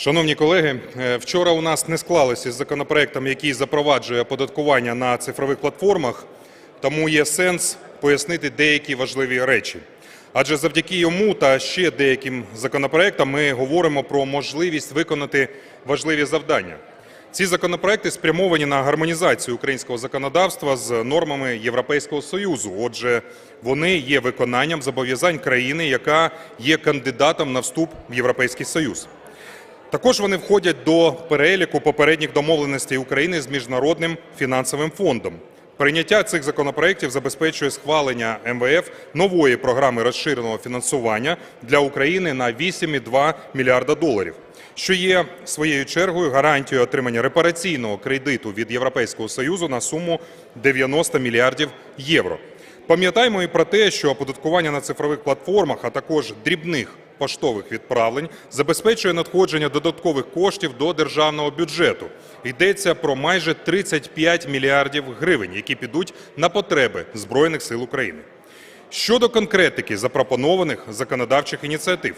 Шановні колеги, е, вчора у нас не склалося з законопроектом, який запроваджує оподаткування на цифрових платформах, тому є сенс пояснити деякі важливі речі. Адже завдяки йому та ще деяким законопроектам ми говоримо про можливість виконати важливі завдання. Ці законопроекти спрямовані на гармонізацію українського законодавства з нормами Європейського союзу. Отже, вони є виконанням зобов'язань країни, яка є кандидатом на вступ в Європейський Союз. Також вони входять до переліку попередніх домовленостей України з міжнародним фінансовим фондом. Прийняття цих законопроєктів забезпечує схвалення МВФ нової програми розширеного фінансування для України на 8,2 мільярда доларів, що є своєю чергою гарантією отримання репараційного кредиту від Європейського союзу на суму 90 мільярдів євро. Пам'ятаємо і про те, що оподаткування на цифрових платформах, а також дрібних поштових відправлень забезпечує надходження додаткових коштів до державного бюджету. Йдеться про майже 35 мільярдів гривень, які підуть на потреби Збройних сил України. Щодо конкретики запропонованих законодавчих ініціатив.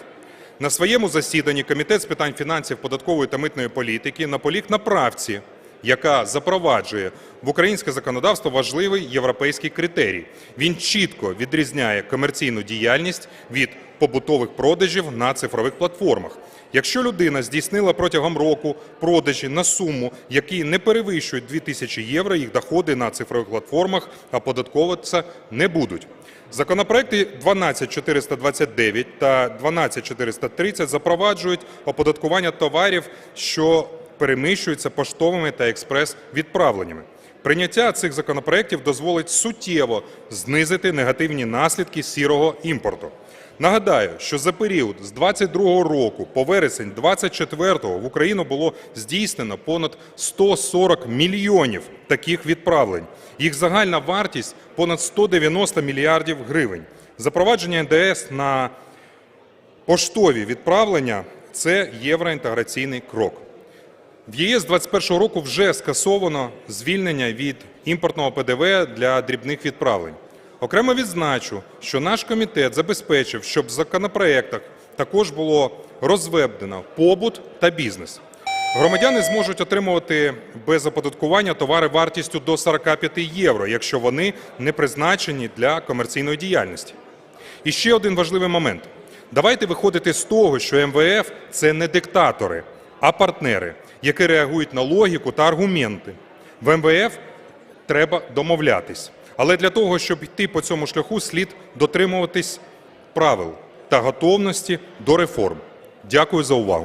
На своєму засіданні Комітет з питань фінансів, податкової та митної політики наполіг на правці, яка запроваджує в українське законодавство важливий європейський критерій. Він чітко відрізняє комерційну діяльність від побутових продажів на цифрових платформах. Якщо людина здійснила протягом року продажі на суму, які не перевищують 2000 євро, їх доходи на цифрових платформах оподатковуватися не будуть. Законопроекти 12429 та 12430 запроваджують оподаткування товарів, що переміщуються поштовими та експрес-відправленнями. Прийняття цих законопроєктів дозволить суттєво знизити негативні наслідки сірого імпорту. Нагадаю, що за період з 22 року по вересень 24 в Україну було здійснено понад 140 мільйонів таких відправлень. Їх загальна вартість понад 190 мільярдів гривень. Запровадження НДС на поштові відправлення це євроінтеграційний крок. В ЄС з 2021 року вже скасовано звільнення від імпортного ПДВ для дрібних відправлень. Окремо відзначу, що наш комітет забезпечив, щоб в законопроектах також було розведено побут та бізнес. Громадяни зможуть отримувати без оподаткування товари вартістю до 45 євро, якщо вони не призначені для комерційної діяльності. І ще один важливий момент. Давайте виходити з того, що МВФ це не диктатори, а партнери, які реагують на логіку та аргументи. В МВФ треба домовлятись. Але для того, щоб йти по цьому шляху, слід дотримуватись правил та готовності до реформ. Дякую за увагу.